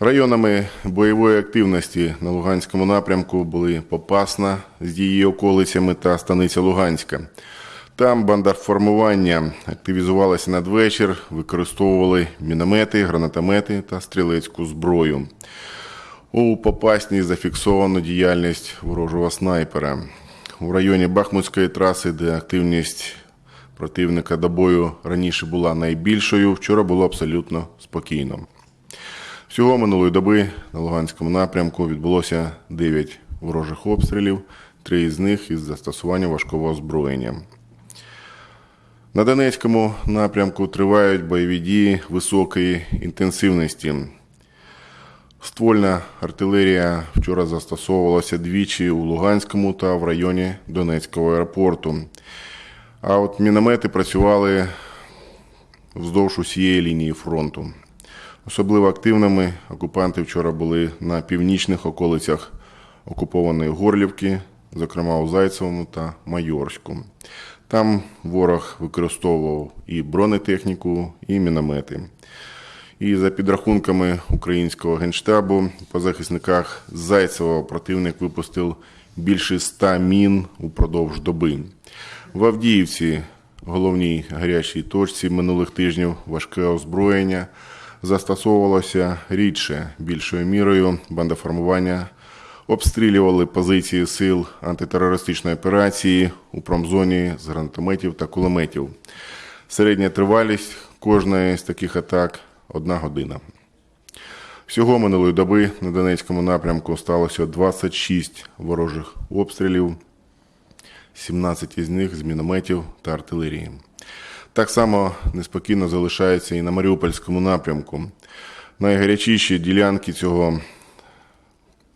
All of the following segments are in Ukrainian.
Районами бойової активності на Луганському напрямку були Попасна з її околицями та Станиця Луганська. Там бандформування активізувалася надвечір, використовували міномети, гранатомети та стрілецьку зброю. У Попасній зафіксовано діяльність ворожого снайпера. У районі Бахмутської траси, де активність противника до бою раніше була найбільшою, вчора було абсолютно спокійно. Всього минулої доби на Луганському напрямку відбулося 9 ворожих обстрілів, три із них із застосуванням важкого озброєння. На Донецькому напрямку тривають бойові дії високої інтенсивності. Ствольна артилерія вчора застосовувалася двічі у Луганському та в районі Донецького аеропорту. А от міномети працювали вздовж усієї лінії фронту. Особливо активними окупанти вчора були на північних околицях окупованої Горлівки, зокрема у Зайцевому та Майорську. Там ворог використовував і бронетехніку, і міномети. І за підрахунками українського генштабу по захисниках Зайцевого противник випустив більше ста мін упродовж доби. В Авдіївці, головній гарячій точці минулих тижнів, важке озброєння застосовувалося рідше більшою мірою бандоформування обстрілювали позиції сил антитерористичної операції у промзоні з гранатометів та кулеметів. Середня тривалість кожної з таких атак одна година. Всього минулої доби на Донецькому напрямку сталося 26 ворожих обстрілів, 17 із них з мінометів та артилерії. Так само неспокійно залишається і на Маріупольському напрямку. Найгарячіші ділянки цього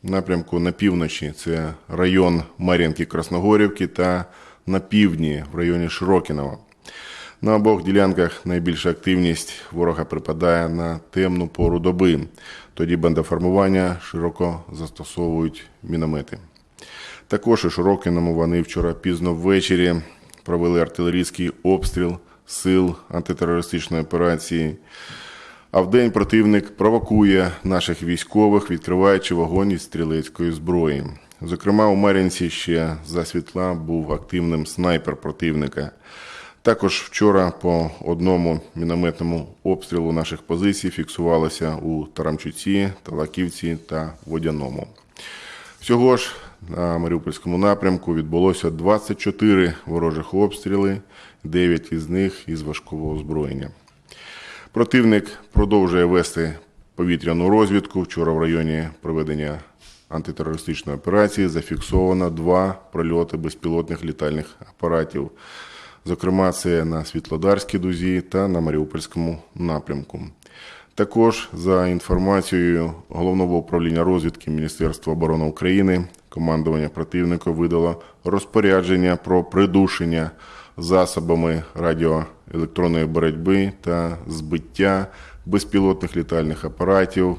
напрямку на півночі це район Мар'їнки Красногорівки та на півдні в районі Широкінова. На обох ділянках найбільша активність ворога припадає на темну пору доби. Тоді бандоформування широко застосовують міномети. Також у Широкиному вони вчора пізно ввечері провели артилерійський обстріл сил антитерористичної операції. А вдень противник провокує наших військових, відкриваючи вогонь із стрілецької зброї. Зокрема, у Мар'їнці ще за світла був активним снайпер противника. Також вчора по одному мінометному обстрілу наших позицій фіксувалося у Тарамчуці, Талаківці та Водяному. Всього ж на Маріупольському напрямку відбулося 24 ворожих обстріли, 9 із них із важкого озброєння. Противник продовжує вести повітряну розвідку. Вчора в районі проведення антитерористичної операції зафіксовано два прольоти безпілотних літальних апаратів. Зокрема, це на Світлодарській дузі та на Маріупольському напрямку. Також за інформацією головного управління розвідки Міністерства оборони України, командування противника видало розпорядження про придушення засобами радіоелектронної боротьби та збиття безпілотних літальних апаратів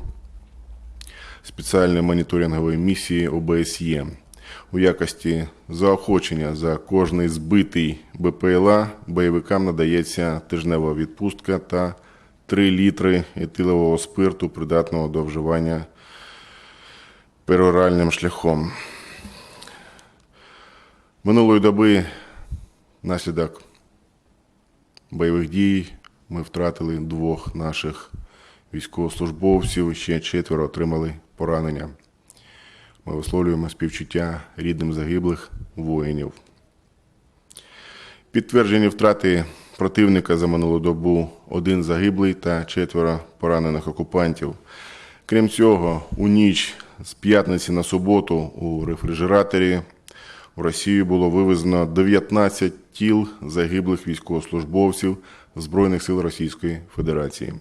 спеціальної моніторингової місії ОБСЄ. У якості заохочення за кожний збитий БПЛА бойовикам надається тижнева відпустка та 3 літри етилового спирту, придатного до вживання пероральним шляхом. Минулої доби Наслідок бойових дій ми втратили двох наших військовослужбовців, ще четверо отримали поранення. Ми висловлюємо співчуття рідним загиблих воїнів. Підтверджені втрати противника за минулу добу один загиблий та четверо поранених окупантів. Крім цього, у ніч з п'ятниці на суботу у рефрижераторі в Росію було вивезено 19 тіл загиблих військовослужбовців Збройних сил Російської Федерації.